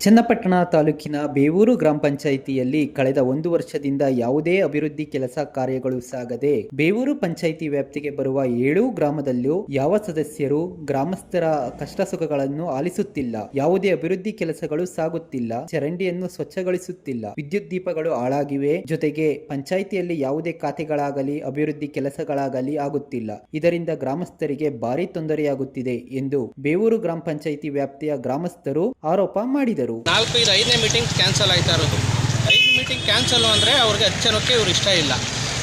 ಚನ್ನಪಟ್ಟಣ ತಾಲೂಕಿನ ಬೇವೂರು ಗ್ರಾಮ ಪಂಚಾಯಿತಿಯಲ್ಲಿ ಕಳೆದ ಒಂದು ವರ್ಷದಿಂದ ಯಾವುದೇ ಅಭಿವೃದ್ಧಿ ಕೆಲಸ ಕಾರ್ಯಗಳು ಸಾಗದೆ ಬೇವೂರು ಪಂಚಾಯಿತಿ ವ್ಯಾಪ್ತಿಗೆ ಬರುವ ಏಳು ಗ್ರಾಮದಲ್ಲೂ ಯಾವ ಸದಸ್ಯರು ಗ್ರಾಮಸ್ಥರ ಕಷ್ಟ ಸುಖಗಳನ್ನು ಆಲಿಸುತ್ತಿಲ್ಲ, ಯಾವುದೇ ಅಭಿವೃದ್ಧಿ ಕೆಲಸಗಳು ಸಾಗುತ್ತಿಲ್ಲ, ಚರಂಡಿಯನ್ನು ಸ್ವಚ್ಛಗೊಳಿಸುತ್ತಿಲ್ಲ, ವಿದ್ಯುತ್ ದೀಪಗಳು ಹಾಳಾಗಿವೆ ಜೊತೆಗೆ ಪಂಚಾಯಿತಿಯಲ್ಲಿ ಯಾವುದೇ ಖಾತೆಗಳಾಗಲಿ, ಅಭಿವೃದ್ಧಿ ಕೆಲಸಗಳಾಗಲಿ ಆಗುತ್ತಿಲ್ಲ. ಇದರಿಂದ ಗ್ರಾಮಸ್ಥರಿಗೆ ಭಾರಿ ತೊಂದರೆಯಾಗುತ್ತಿದೆ ಎಂದು ಬೇವೂರು ಗ್ರಾಮ ಪಂಚಾಯಿತಿ ವ್ಯಾಪ್ತಿಯ ಗ್ರಾಮಸ್ಥರು ಆರೋಪ ಮಾಡಿದರು. ನಾಲ್ಕು ಇದು ಐದನೇ ಮೀಟಿಂಗ್ ಕ್ಯಾನ್ಸಲ್ ಆಯ್ತಾ ಇರೋದು. ಐದು ಮೀಟಿಂಗ್ ಕ್ಯಾನ್ಸಲ್ ಅಂದರೆ ಅವ್ರಿಗೆ ಹಚ್ಚನೋಕ್ಕೆ ಇವ್ರು ಇಷ್ಟ ಇಲ್ಲ.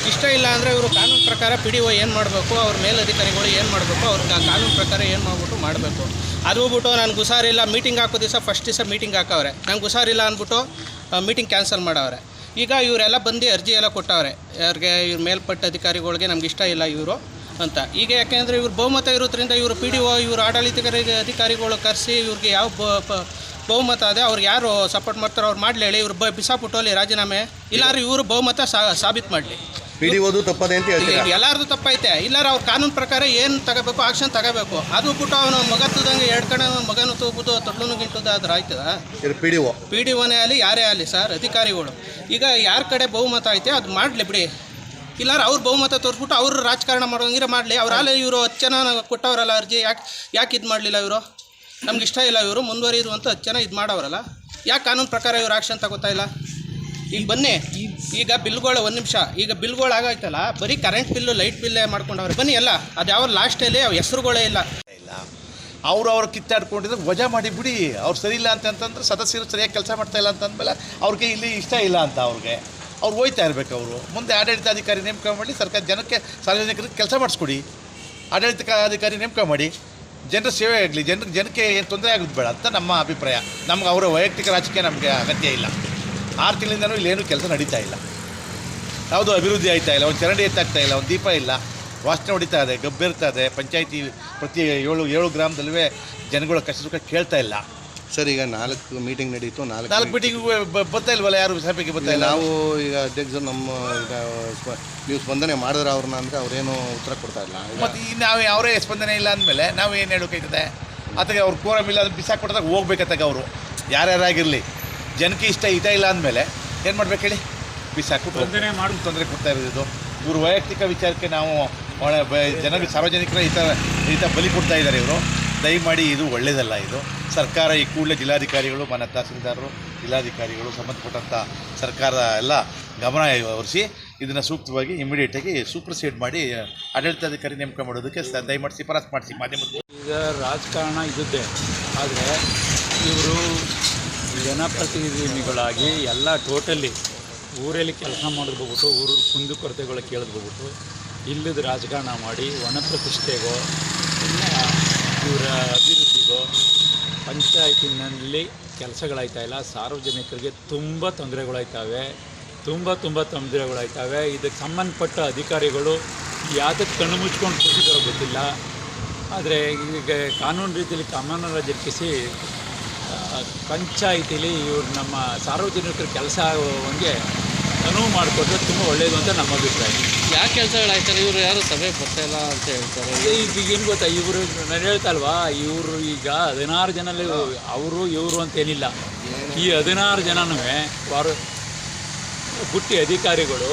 ಇಷ್ಟ ಇಲ್ಲ ಅಂದರೆ ಇವರು ಕಾನೂನು ಪ್ರಕಾರ ಪಿ ಡಿ ಒ ಏನು ಮಾಡಬೇಕು, ಅವ್ರ ಮೇಲಧಿಕಾರಿಗಳು ಏನು ಮಾಡಬೇಕು, ಅವ್ರಿಗೆ ಕಾನೂನು ಪ್ರಕಾರ ಏನು ಮಾಡ್ಬಿಟ್ಟು ಮಾಡಬೇಕು. ಅದು ಬಿಟ್ಟು ನನಗೆ ಹುಷಾರಿಲ್ಲ ಮೀಟಿಂಗ್ ಹಾಕೋ ದಿವಸ ಫಸ್ಟ್ ದಿವಸ ಮೀಟಿಂಗ್ ಹಾಕವ್ರೆ. ನಂಗೆ ಹುಷಾರಿಲ್ಲ ಅಂದ್ಬಿಟ್ಟು ಮೀಟಿಂಗ್ ಕ್ಯಾನ್ಸಲ್ ಮಾಡವ್ರೆ. ಈಗ ಇವರೆಲ್ಲ ಬಂದು ಅರ್ಜಿ ಎಲ್ಲ ಕೊಟ್ಟವ್ರೆ. ಯಾರಿಗೆ ಇವ್ರ ಮೇಲ್ಪಟ್ಟ ಅಧಿಕಾರಿಗಳಿಗೆ ನಮ್ಗೆ ಇಷ್ಟ ಇಲ್ಲ ಇವರು ಅಂತ. ಈಗ ಯಾಕೆಂದರೆ ಇವ್ರು ಬಹುಮತ ಇರೋದ್ರಿಂದ ಇವರು ಪಿ ಡಿ ಒ ಇವರು ಆಡಳಿತಗಾರಿಗೆ ಅಧಿಕಾರಿಗಳು ಕರೆಸಿ ಇವ್ರಿಗೆ ಯಾವ ಬ- ಬಹುಮತ ಅದೇ ಅವ್ರು ಯಾರು ಸಪೋರ್ಟ್ ಮಾಡ್ತಾರೋ ಅವ್ರು ಮಾಡಲಿ ಹೇಳಿ ಇವ್ರು ಬ ಬಿಸಾಪುಟ್ಟೋಲಿ ರಾಜೀನಾಮೆ. ಇಲ್ಲಾರು ಇವರು ಬಹುಮತ ಸಾಬೀತು ಮಾಡಲಿ. ಪಿ ಡಿ ಓದು ತಪ್ಪದೆ ಅಂತ ಹೇಳಿ ಎಲ್ಲಾರ್ದು ತಪ್ಪೈತೆ. ಇಲ್ಲಾರ ಅವ್ರ ಕಾನೂನು ಪ್ರಕಾರ ಏನು ತಗೋಬೇಕು ಆಕ್ಷನ್ ತಗೋಬೇಕು. ಅದು ಬಿಟ್ಟು ಅವನು ಮಗ ತುದಂಗೆ ಎರಡು ಕಡೆ ಮಗನು ತೂಗುದು ತೊಡ್ಲು ಗಿಂಟುದು ಅದ್ರ ಆಯ್ತದ P D O P D ಒನೇ ಆಗಲಿ ಯಾರೇ ಆಗಲಿ ಸರ್ ಅಧಿಕಾರಿಗಳು. ಈಗ ಯಾರ ಕಡೆ ಬಹುಮತ ಐತೆ ಅದು ಮಾಡಲಿ ಬಿಡಿ. ಇಲ್ಲಾರ ಅವ್ರ ಬಹುಮತ ತೋರಿಸ್ಬಿಟ್ಟು ಅವರು ರಾಜಕಾರಣ ಮಾಡೋಂಗಿರ ಮಾಡಲಿ. ಅವ್ರ ಆಗಲಿ ಇವರು ಹತ್ತು ಜನ ಕೊಟ್ಟವರಲ್ಲ ಅರ್ಜಿ ಯಾಕೆ ಯಾಕೆ ಇದು ಮಾಡಲಿಲ್ಲ ಇವರು? ನಮ್ಗೆ ಇಷ್ಟ ಇಲ್ಲ ಇವರು, ಮುಂದುವರಿಯೋದು ಅಂತ ಹತ್ತು ಜನ ಇದು ಮಾಡೋರಲ್ಲ ಯಾಕೆ ಕಾನೂನು ಪ್ರಕಾರ ಇವ್ರು ಆಕ್ಷನ್ ತಗೋತಾ ಇಲ್ಲ? ಈಗ ಬನ್ನಿ, ಈಗ ಬಿಲ್ಗಳು ಒಂದು ನಿಮಿಷ, ಈಗ ಬಿಲ್ಗಳು ಆಗೈತಲ್ಲ ಬರೀ ಕರೆಂಟ್ ಬಿಲ್ಲು ಲೈಟ್ ಬಿಲ್ಲೇ ಮಾಡ್ಕೊಂಡವ್ರೆ. ಬನ್ನಿ ಎಲ್ಲ, ಅದು ಯಾವ ಲಾಸ್ಟಲ್ಲಿ ಅವ್ರ ಹೆಸರುಗಳೇ ಇಲ್ಲ. ಇಲ್ಲ. ಅವರು ಅವ್ರು ಕಿತ್ತಾಡ್ಕೊಂಡಿದ್ರೆ ವಜಾ ಮಾಡಿ ಬಿಡಿ, ಅವ್ರು ಸರಿ ಇಲ್ಲ ಅಂತ ಅಂತಂದ್ರೆ ಸದಸ್ಯರು ಸರಿಯಾಗಿ ಕೆಲಸ ಮಾಡ್ತಾ ಇಲ್ಲ ಅಂತಂದಮೇಲೆ ಅವ್ರಿಗೆ ಇಲ್ಲಿ ಇಷ್ಟ ಇಲ್ಲ ಅಂತ ಅವ್ರಿಗೆ. ಅವ್ರು ಹೋಯ್ತಾ ಇರಬೇಕು ಅವರು. ಮುಂದೆ ಆಡಳಿತಾಧಿಕಾರಿ ನೇಮಕ ಮಾಡಿ ಸರ್ಕಾರ ಜನಕ್ಕೆ ಸಾರ್ವಜನಿಕರಿಗೆ ಕೆಲಸ ಮಾಡಿಸ್ಕೊಡಿ. ಆಡಳಿತಾಧಿಕಾರಿ ನೇಮಕ ಮಾಡಿ. ಜನರ ಸೇವೆ ಆಗಲಿ ಜನರಿಗೆ ಜನಕ್ಕೆ ಏನು ತೊಂದರೆ ಆಗೋದು ಬೇಡ ಅಂತ ನಮ್ಮ ಅಭಿಪ್ರಾಯ. ನಮ್ಗೆ ಅವರ ವೈಯಕ್ತಿಕ ರಾಜಕೀಯ ನಮಗೆ ಅಗತ್ಯ ಇಲ್ಲ. ಆರು ತಿಂಗಳಿಂದನೂ ಇಲ್ಲೇನು ಕೆಲಸ ನಡೀತಾ ಇಲ್ಲ. ಯಾವುದೋ ಅಭಿವೃದ್ಧಿ ಆಯ್ತಾ ಇಲ್ಲ, ಒಂದು ಚರಂಡಿ ಎತ್ತಾಗ್ತಾ ಇಲ್ಲ, ಒಂದು ದೀಪ ಇಲ್ಲ. ವಾಸನೆ ಹೊಡಿತಾ ಇದೆ, ಗಬ್ಬಿರ್ತಾ ಇದೆ, ಪಂಚಾಯಿತಿ ಪ್ರತಿ ಏಳು ಏಳು ಗ್ರಾಮದಲ್ಲೂ ಜನಗಳ ಕಷ್ಟ ಸುಖ ಕೇಳ್ತಾ ಇಲ್ಲ. ಸರ್ ಈಗ ನಾಲ್ಕು ಮೀಟಿಂಗ್ ನಡೀತು ನಾಲ್ಕು ನಾಲ್ಕು ಮೀಟಿಂಗ್ ಬರ್ತಾ ಇಲ್ವಲ್ಲ ಯಾರು ಸಭೆಗೆ ಬರ್ತಾ ಇಲ್ಲ? ನಾವು ಈಗ ಅಧ್ಯಕ್ಷರು ನಮ್ಮ ಈಗ ಸ್ಪ- ನೀವು ಸ್ಪಂದನೆ ಮಾಡಿದ್ರೆ ಅವ್ರನ್ನ ಅಂದರೆ ಅವ್ರೇನು ಉತ್ತರ ಕೊಡ್ತಾ ಇಲ್ಲ. ಈಗ ಮತ್ತು ಈಗ ನಾವು ಅವರೇ ಸ್ಪಂದನೆ ಇಲ್ಲ ಅಂದಮೇಲೆ ನಾವು ಏನು ಹೇಳೋಕೈತದೆ ಅದಕ್ಕೆ ಅವ್ರು ಕೋರಮ್ ಇಲ್ಲ ಅದು ಬಿಸಾಕಿ ಕೊಟ್ಟದಾಗ ಹೋಗ್ಬೇಕತ್ತಾಗ ಅವರು. ಯಾರ್ಯಾರಾಗಿರಲಿ? ಜನಕ್ಕೆ ಇಷ್ಟ ಹಿತ ಇಲ್ಲ ಅಂದಮೇಲೆ ಏನು ಮಾಡ್ಬೇಕು ಹೇಳಿ? ಬಿಸಾಕು ತೊಂದರೆ ಮಾಡಿ ತೊಂದರೆ ಕೊಡ್ತಾ ಇರೋದು ಇವರು ವೈಯಕ್ತಿಕ ವಿಚಾರಕ್ಕೆ ನಾವು ಒಳ ಬ- ಜನರಿಗೆ ಸಾರ್ವಜನಿಕರ ಹಿತ ಹಿತ ಬಲಿ ಕೊಡ್ತಾ ಇದ್ದಾರೆ ಇವರು. ದಯಮಾಡಿ ಇದು ಒಳ್ಳೆಯದಲ್ಲ ಇದು. ಸರ್ಕಾರ ಈ ಕೂಡಲೇ ಜಿಲ್ಲಾಧಿಕಾರಿಗಳು, ಮಾನ್ಯ ತಹಸೀಲ್ದಾರರು, ಜಿಲ್ಲಾಧಿಕಾರಿಗಳು ಸಂಬಂಧಪಟ್ಟಂಥ ಸರ್ಕಾರದ ಎಲ್ಲ ಗಮನ ಹರಿಸಿ ಇದನ್ನು ಸೂಕ್ತವಾಗಿ ಇಮಿಡಿಯೇಟಾಗಿ ಸೂಪರ್ಸೀಡ್ ಮಾಡಿ ಆಡಳಿತಾಧಿಕಾರಿ ನೇಮಕ ಮಾಡೋದಕ್ಕೆ ದಯಮಾಡಿ ಶಿಫಾರಸ್ ಮಾಡಿಸಿ ಮಾಧ್ಯಮದ ಈಗ ರಾಜಕಾರಣ ಇದ್ದದ್ದೇ. ಆದರೆ ಇವರು ಜನಪ್ರತಿನಿಧಿಗಳಾಗಿ ಎಲ್ಲ ಟೋಟಲಿ ಊರಲ್ಲಿ ಕೆಲಸ ಮಾಡೋದು ಊರ ಕುಂದುಕೊರತೆಗಳು ಕೇಳೋದು ಹೋಗ್ಬಿಟ್ಟು ಇಲ್ಲದ ರಾಜಕಾರಣ ಮಾಡಿ ಪ್ರತಿಷ್ಠೆಗೋ ಇವರ ಅಭಿವೃದ್ಧಿಗೋ ಪಂಚಾಯತಿನಲ್ಲಿ ಕೆಲಸಗಳಾಯ್ತಾ ಇಲ್ಲ, ಸಾರ್ವಜನಿಕರಿಗೆ ತುಂಬ ತೊಂದರೆಗಳಾಯ್ತವೆ, ತುಂಬ ತುಂಬ ತೊಂದರೆಗಳಾಯ್ತವೆ. ಇದಕ್ಕೆ ಸಂಬಂಧಪಟ್ಟ ಅಧಿಕಾರಿಗಳು ಯಾತಕ್ಕೆ ಕಣ್ಣು ಮುಚ್ಕೊಂಡು ಕೂತಿದ್ದಾರೋ ಗೊತ್ತಿಲ್ಲ. ಆದರೆ ಈಗ ಕಾನೂನು ರೀತಿಯಲ್ಲಿ ಕಾನೂನನ್ನು ಜರುಗಿಸಿ ಪಂಚಾಯಿತಿಲಿ ಇವರು ನಮ್ಮ ಸಾರ್ವಜನಿಕರ ಕೆಲಸ ಆಗುವಂಗೆ ಅನುವು ಮಾಡಿಕೊಟ್ರೆ ತುಂಬ ಒಳ್ಳೆಯದು ಅಂತ ನಮ್ಮ ಅಭಿಪ್ರಾಯ. ಯಾಕೆ ಕೆಲಸಗಳಾಯ್ತಾರೆ ಇವರು ಯಾರು ಸಭೆ ಬರ್ತಾ ಇಲ್ಲ ಅಂತ ಹೇಳ್ತಾರೆ. ಈಗ ಏನು ಗೊತ್ತಾ? ಇವರು ನಾನು ಹೇಳ್ತಲ್ವಾ? ಇವರು ಈಗ ಹದಿನಾರು ಜನಲ್ಲಿ ಅವರು ಇವರು ಅಂತೇನಿಲ್ಲ ಈ ಹದಿನಾರು ಜನನೂ ವಾರ ಬುಟ್ಟಿ ಅಧಿಕಾರಿಗಳು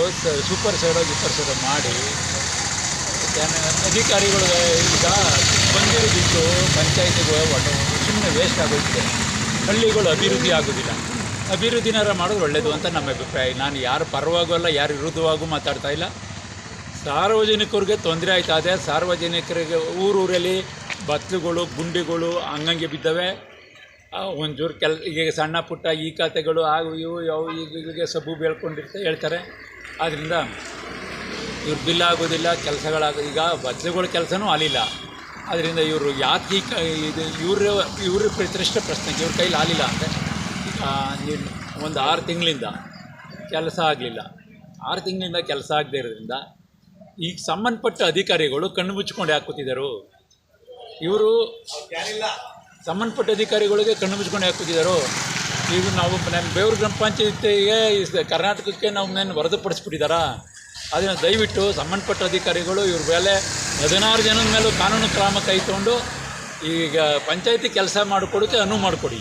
ಸೂಪರ್ ಸೈಡೋ ಸೂಪರ್ ಸೈಡೋ ಮಾಡಿ ಜನ ಅಧಿಕಾರಿಗಳು ಈಗ ಬಂದಿರೋದಿಟ್ಟು ಪಂಚಾಯತಿಗೆ ಸುಮ್ಮನೆ ವೇಸ್ಟ್ ಆಗೋಗಿದೆ ಹಳ್ಳಿಗಳು ಅಭಿವೃದ್ಧಿ ಆಗೋದಿಲ್ಲ. ಅಭಿವೃದ್ಧಿನಾರ ಮಾಡೋದು ಒಳ್ಳೆಯದು ಅಂತ ನಮ್ಮ ಅಭಿಪ್ರಾಯ. ನಾನು ಯಾರು ಪರವಾಗೂ ಅಲ್ಲ, ಯಾರು ವಿರುದ್ಧವಾಗೂ ಮಾತಾಡ್ತಾ ಇಲ್ಲ. ಸಾರ್ವಜನಿಕರಿಗೆ ತೊಂದರೆ ಆಯ್ತಾ. ಇದೆ ಸಾರ್ವಜನಿಕರಿಗೆ ಊರೂರಲ್ಲಿ ಬತ್ತಲುಗಳು ಗುಂಡಿಗಳು ಹಂಗಂಗೆ ಬಿದ್ದವೆ. ಒಂಚೂರು ಕೆಲ್, ಈಗ ಸಣ್ಣ ಪುಟ್ಟ ಈ ಖಾತೆಗಳು ಆಗ ಇವು ಯಾವ ಈಗ ಸಬ್ಬು ಬೆಳ್ಕೊಂಡಿರ್ತಾರೆ ಹೇಳ್ತಾರೆ. ಆದ್ದರಿಂದ ಇವ್ರು ಬಿಲ್ ಆಗೋದಿಲ್ಲ, ಕೆಲಸಗಳಾಗ, ಈಗ ಬಸ್ಸುಗಳ ಕೆಲಸನೂ ಆಲಿಲ್ಲ ಅದರಿಂದ ಇವರು ಯಾಕೆ ಈ ಇದು ಇವರು, ಇವ್ರ ಪ್ರತಿಷ್ಠೆ ಪ್ರಶ್ನೆಗೆ ಇವ್ರ ಕೈಲಿ ಆಲಿಲ್ಲ ಅಂದರೆ ಒಂದು ಆರು ತಿಂಗಳಿಂದ ಕೆಲಸ ಆಗಲಿಲ್ಲ. ಆರು ತಿಂಗಳಿಂದ ಕೆಲಸ ಆಗದೇ ಇರೋದ್ರಿಂದ ಈಗ ಸಂಬಂಧಪಟ್ಟ ಅಧಿಕಾರಿಗಳು ಕಣ್ಣು ಮುಚ್ಕೊಂಡು ಯಾಕೆ ಕೂತಿದ್ದರು? ಇವರು ಸಂಬಂಧಪಟ್ಟ ಅಧಿಕಾರಿಗಳಿಗೆ ಕಣ್ಣು ಮುಚ್ಕೊಂಡು ಯಾಕೆ ಕೂತಿದ್ದಾರೋ? ಈಗ ನಾವು ನಮ್ಮ ಬೇವ್ರ ಗ್ರಾಮ ಪಂಚಾಯತಿಗೆ ಕರ್ನಾಟಕಕ್ಕೆ ನಾವು ನಾನು ವರದಿಪಡಿಸ್ಬಿಟ್ಟಿದ್ದಾರಾ ಅದನ್ನು ದಯವಿಟ್ಟು ಸಂಬಂಧಪಟ್ಟ ಅಧಿಕಾರಿಗಳು ಇವ್ರ ಮೇಲೆ ಹದಿನಾರು ಜನದ ಮೇಲೂ ಕಾನೂನು ಕ್ರಮ ಕೈಗೊಂಡು ಈಗ ಪಂಚಾಯತಿ ಕೆಲಸ ಮಾಡಿಕೊಡೋಕ್ಕೆ ಅನುವು ಮಾಡಿಕೊಡಿ.